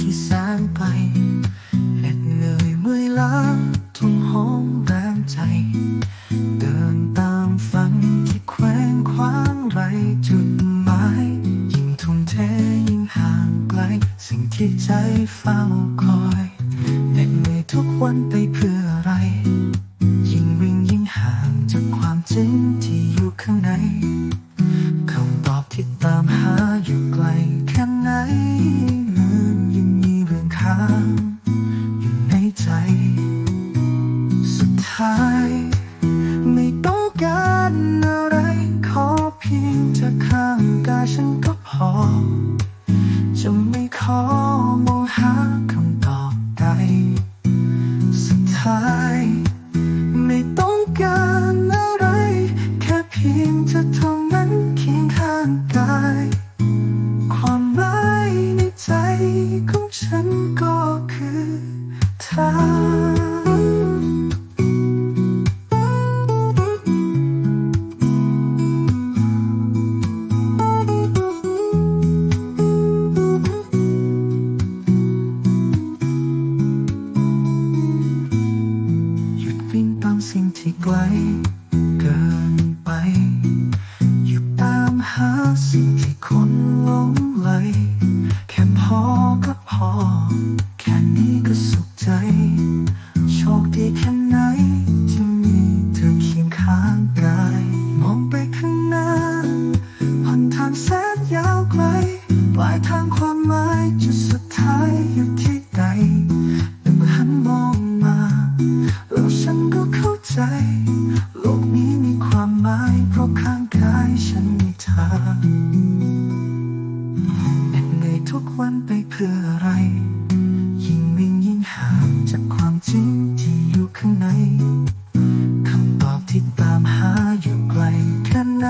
ที่แสงไปเหน็ดเหนื่อยเมื่อยล้าทุ่งหอมแรงใจ เดินตามฝันที่แคว้งคว้างไรจุดหมายยิ่งทุ่มเทยิ่งห่างไกล สิ่งที่ใจเฝ้าคอยเหน็ดเหนื่อยทุกวันไปเพื่ออะไร ไกลเกินไป อยู่ตามหาสิ่งที่คนหลงไหลืออะไร ยิ่งวิ่งยิ่งห่างจากความจริงที่อยู่ข้างในคำตอบที่ตามหาอยู่ไกลแค่ไหน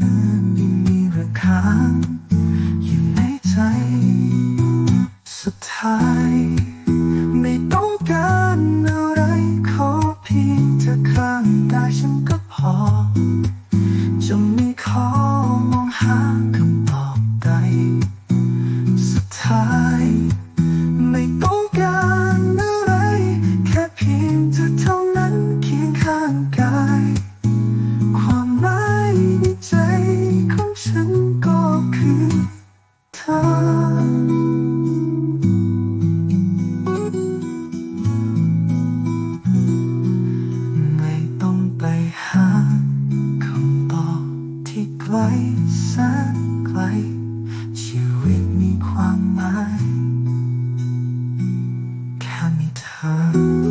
มันไม่มีราคาอยู่ในใจ สุดท้าย ไม่ต้องการอะไร ขอเพียงเธอข้างกายฉันก็ ธอเท่านั้นเคียงข้างกาย ความหมายในใจของฉันก็คือเธอ ไม่ต้องไปหาคำตอบที่ไกลแสนไกล ชีวิตมีความหมาย แค่มีเธอ